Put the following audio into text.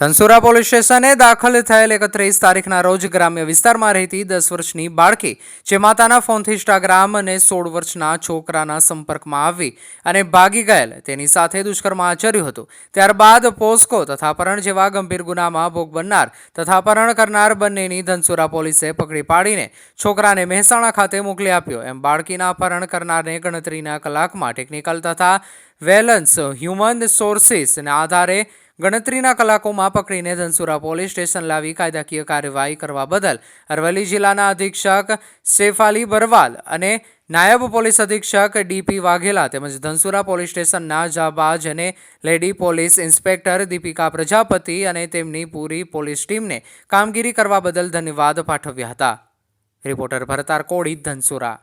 Dhansura police સ્ટેશને દાખલ થયેલ એકત્રીસ તારીખના રોજ ગ્રામ્ય વિસ્તારમાં રહેતી દસ વર્ષની બાળકી, જે માતાના ફોનથી ઇન્સ્ટાગ્રામ અને સોળ વર્ષના છોકરાના સંપર્કમાં આવી અને ભાગી ગયેલ. તેની સાથે દુષ્કર્મ આચર્યું હતું. ત્યારબાદ પોસ્કો તથા અપહરણ જેવા ગંભીર ગુનામાં ભોગ બનનાર તથા અપહરણ કરનાર બંનેની ધનસુરા પોલીસે પકડી પાડીને છોકરાને મહેસાણા ખાતે મોકલી આપ્યો. એમ બાળકીના અપહરણ કરનારને ગણતરીના કલાકમાં ટેકનિકલ તથા વેલન્સ, હ્યુમન સોર્સિસના આધારે ગણતરીના કલાકોમાં પકડીને ધનસુરા પોલીસ સ્ટેશન લાવી કાયદાકીય કાર્યવાહી કરવા બદલ અરવલ્લી જિલ્લાના અધિક્ષક સેફાલી બરવાલ અને નાયબ પોલીસ અધિક્ષક ડીપી વાઘેલા તેમજ ધનસુરા પોલીસ સ્ટેશનના જાબાજ અને lady police inspector Deepika Prajapati અને તેમની પૂરી પોલીસ ટીમને કામગીરી કરવા બદલ ધન્યવાદ પાઠવ્યા હતા. રિપોર્ટર ભરતાર કોળી ધનસુરા.